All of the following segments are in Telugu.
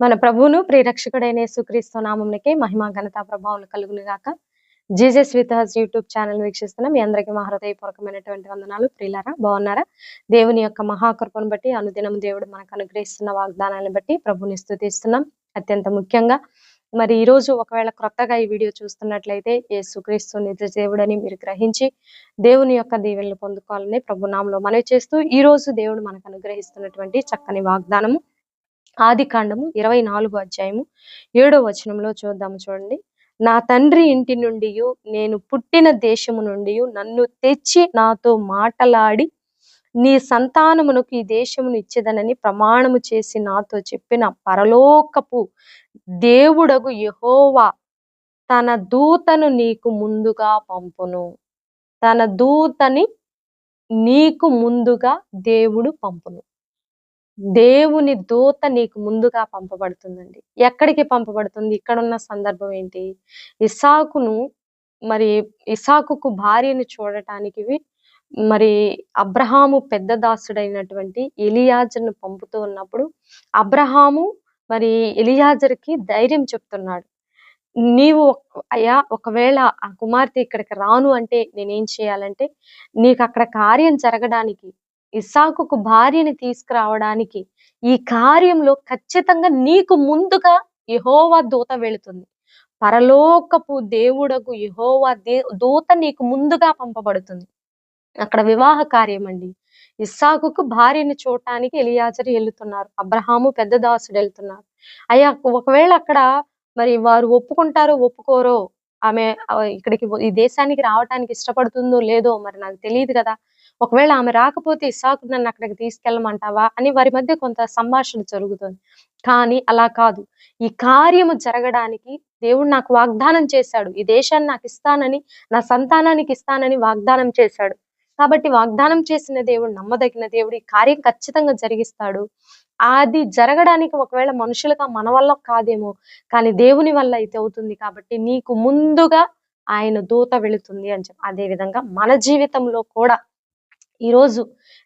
మన ప్రభువును ప్రియరక్షకుడైన యేసుక్రీస్తు నామంకి మహిమ ఘనత ప్రభావం కలుగును గాక Jesus with us YouTube channel వీక్షిస్తున్న మీ అందరికీ మా హృదయపూర్వకమైనటువంటి వందనాలు. ప్రియులారా బాగున్నారా? దేవుని యొక్క మహాకృపను బట్టి అనుదినం దేవుడు మనకు అనుగ్రహిస్తున్న వాగ్దానాలను బట్టి ప్రభుని స్థుతిస్తున్నాం అత్యంత ముఖ్యంగా మరి ఈ రోజు ఒకవేళ క్రొత్తగా ఈ వీడియో చూస్తున్నట్లయితే యేసుక్రీస్తు నిజ దేవుడని మీరు గ్రహించి దేవుని యొక్క దీవెనలు పొందుకోవాలని ప్రభు నామంలో మనవి చేస్తూ ఈ రోజు దేవుడు మనకు అనుగ్రహిస్తున్నటువంటి చక్కని వాగ్దానము. ఆది కాండము ఇరవై నాలుగు అధ్యాయము ఏడో వచనంలో చూద్దాము చూడండి. నా తండ్రి ఇంటి నుండి నేను పుట్టిన దేశము నుండి నన్ను తెచ్చి నాతో మాటలాడి నీ సంతానమునకు ఈ దేశమును ఇచ్చేదనని ప్రమాణము చేసి నాతో చెప్పిన పరలోకపు దేవుడగు యహోవా తన దూతను నీకు ముందుగా పంపును. తన దూతని నీకు ముందుగా దేవుడు పంపును. దేవుని దూత నీకు ముందుగా పంపబడుతుందండి. ఎక్కడికి పంపబడుతుంది? ఇక్కడ ఉన్న సందర్భం ఏంటి? ఇసాకును మరి ఇసాకుకు భార్యని చూడటానికి మరి అబ్రహాము పెద్ద దాసుడైనటువంటి ఎలియాజర్ను పంపుతూ ఉన్నప్పుడు అబ్రహాము మరి ఎలియాజర్కి ధైర్యం చెప్తున్నాడు. నీవు అయ్యా ఒకవేళ ఆ కుమార్తె ఇక్కడికి రాను అంటే నేనేం చేయాలంటే నీకు అక్కడ కార్యం జరగడానికి ఇసాకుకు భార్యని తీసుకురావడానికి ఈ కార్యంలో ఖచ్చితంగా నీకు ముందుగా యహోవా దూత వెళుతుంది. పరలోకపు దేవుడకు యహోవా దే దూత నీకు ముందుగా పంపబడుతుంది. అక్కడ వివాహ కార్యం అండి. ఇస్సాకుకు భార్యని చూడటానికి ఎలియాజరు వెళ్తున్నారు. అబ్రహాము పెద్ద దాసుడు వెళ్తున్నారు. అయ్యా ఒకవేళ అక్కడ మరి వారు ఒప్పుకుంటారో ఒప్పుకోరో ఆమె ఇక్కడికి ఈ దేశానికి రావటానికి ఇష్టపడుతుందో లేదో మరి నాకు తెలియదు కదా. ఒకవేళ ఆమె రాకపోతే ఇసాకు నన్ను అక్కడికి తీసుకెళ్ళమంటావా అని వారి మధ్య కొంత సంభాషణ జరుగుతుంది. కానీ అలా కాదు. ఈ కార్యము జరగడానికి దేవుడు నాకు వాగ్దానం చేశాడు. ఈ దేశాన్ని నాకు ఇస్తానని నా సంతానానికి ఇస్తానని వాగ్దానం చేశాడు. కాబట్టి వాగ్దానం చేసిన దేవుడు నమ్మదగిన దేవుడు ఈ కార్యం ఖచ్చితంగా జరిగిస్తాడు. అది జరగడానికి ఒకవేళ మనుషులుగా మన వల్ల కాదేమో కానీ దేవుని వల్ల అయితే అవుతుంది. కాబట్టి నీకు ముందుగా ఆయన దూత వెళుతుంది అని చెప్పి అదే విధంగా మన జీవితంలో కూడా ఈరోజు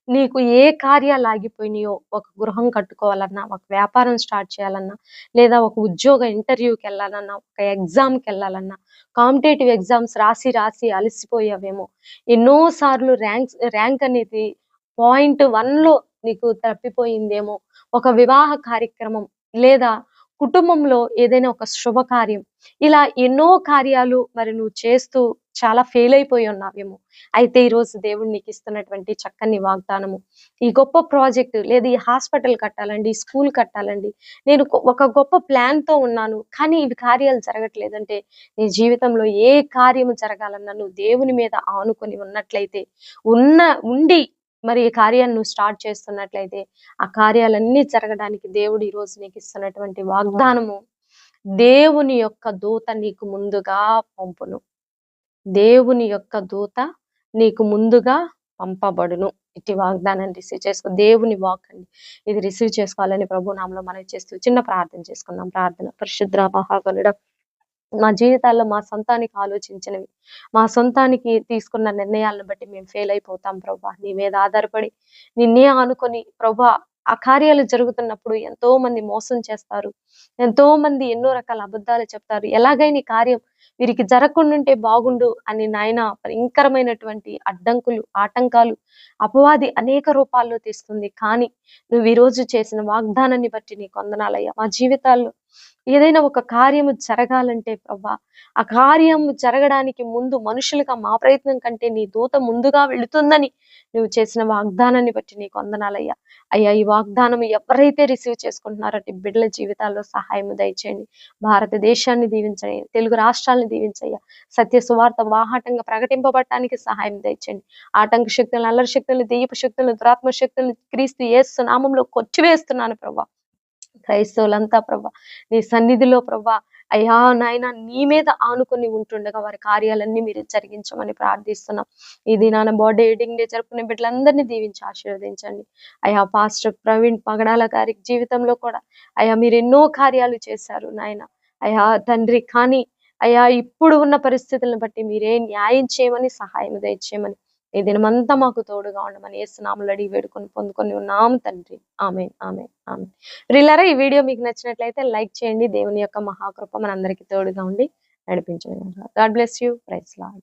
నీకు ఏ కార్యాలు ఆగిపోయినాయో ఒక గృహం కట్టుకోవాలన్నా ఒక వ్యాపారం స్టార్ట్ చేయాలన్నా లేదా ఒక ఉద్యోగ ఇంటర్వ్యూకి వెళ్ళాలన్నా ఒక ఎగ్జామ్కి వెళ్ళాలన్నా కాంపిటేటివ్ ఎగ్జామ్స్ రాసి రాసి అలసిపోయావేమో. ఎన్నో సార్లు ర్యాంక్ ర్యాంక్ అనేది పాయింట్లో నీకు తప్పిపోయిందేమో. ఒక వివాహ కార్యక్రమం లేదా కుటుంబంలో ఏదైనా ఒక శుభకార్యం. ఇలా ఎన్నో కార్యాలు మరి నువ్వు చేస్తూ చాలా ఫెయిల్ అయిపోయి ఉన్నావేమో అయితే ఈ రోజు దేవుడు నీకు ఇస్తున్నటువంటి చక్కని వాగ్దానము. ఈ గొప్ప ప్రాజెక్ట్ లేదా ఈ హాస్పిటల్ కట్టాలండి స్కూల్ కట్టాలండి. నేను ఒక- గొప్ప ప్లాన్తో ఉన్నాను కానీ ఇవి కార్యాలు జరగట్లేదంటే నీ జీవితంలో ఏ కార్యము జరగాలన్నా నువ్వు దేవుని మీద ఆనుకొని ఉన్నట్లయితే ఉన్న ఉండి మరి ఈ కార్యాన్ని నువ్వు స్టార్ట్ చేస్తున్నట్లయితే ఆ కార్యాలన్నీ జరగడానికి దేవుడు ఈ రోజు నీకు ఇస్తున్నటువంటి వాగ్దానము. దేవుని యొక్క దూత నీకు ముందుగా పంపును. దేవుని యొక్క దూత నీకు ముందుగా పంపబడును. ఇట్టి వాగ్దానాన్ని రిసీవ్ చేసుకో దేవుని వాక్ అండి. ఇది రిసీవ్ చేసుకోవాలని ప్రభు నామలో మనం చేస్తూ చిన్న ప్రార్థన చేసుకుందాం. ప్రార్థన. పరిశుద్ర మహాగణుడ మా జీవితాల్లో మా సొంతానికి ఆలోచించినవి మా సొంతానికి తీసుకున్న నిర్ణయాలను బట్టి మేము ఫెయిల్ అయిపోతాం ప్రభా. నీ మీద ఆధారపడి నిన్నే ఆనుకొని ప్రభా ఆ కార్యాలు జరుగుతున్నప్పుడు ఎంతో మంది మోసం చేస్తారు ఎంతో మంది ఎన్నో రకాల అబద్ధాలు చెప్తారు. ఎలాగైనా ఈ కార్యం వీరికి జరగకుండుంటే బాగుండు అని నాయన భయంకరమైనటువంటి అడ్డంకులు ఆటంకాలు అపవాది అనేక రూపాల్లో తీస్తుంది. కానీ నువ్వు ఈ రోజు చేసిన వాగ్దానాన్ని బట్టి నీ కొందనాలయ్యా మా జీవితాల్లో ఏదైనా ఒక కార్యము జరగాలంటే ప్రభా ఆ కార్యము జరగడానికి ముందు మనుషులుగా మా ప్రయత్నం కంటే నీ దూత ముందుగా వెళుతుందని నువ్వు చేసిన వాగ్దానాన్ని బట్టి నీకు వందనాలయ్యా. అయ్యా ఈ వాగ్దానం ఎవరైతే రిసీవ్ చేసుకుంటున్నారో బిడ్డల జీవితాల్లో సహాయం దయచేయండి. భారతదేశాన్ని దీవించండి. తెలుగు రాష్ట్రాలను దీవించయ్యా. సత్య సువార్త వాహాటంగా ప్రకటింపబడటానికి సహాయం దయచేయండి ఆటంక శక్తులను అల్లరి శక్తులను దెయ్యపు శక్తులను దురాత్మ శక్తులను క్రీస్తు ఏసు నామంలో కొచ్చివేస్తున్నాను ప్రభా క్రైస్తవులంతా ప్రభా నీ సన్నిధిలో ప్రభా అయ్యా నాయన నీ మీద ఆనుకొని ఉంటుండగా వారి కార్యాలన్నీ మీరు జరిగించమని ప్రార్థిస్తున్నాం. ఇది నాన్న బర్త్డే ఎడింగ్ డే జరుపుకునే బిడ్డలందరినీ దీవించి ఆశీర్వదించండి. అయ్యా పాస్టర్ ప్రవీణ్ పగడాల గారి జీవితంలో కూడా అయ్యా మీరు ఎన్నో కార్యాలు చేశారు నాయన. అయ్యా తండ్రి కానీ అయ్యా ఇప్పుడు ఉన్న పరిస్థితులను బట్టి మీరే న్యాయం చేయమని సహాయం దయచేయమని ఈ దినమంతా మాకు తోడుగా ఉండమని ఏసునాములు అడిగి వేడుకొని పొందుకొని ఉన్నాం తండ్రి. ఆమె ఆమె ఆమె ప్రిల్లరా ఈ వీడియో మీకు నచ్చినట్లయితే లైక్ చేయండి దేవుని యొక్క మహాకృప మనందరికీ తోడుగా ఉండి నడిపించండి. God bless you. Praise lord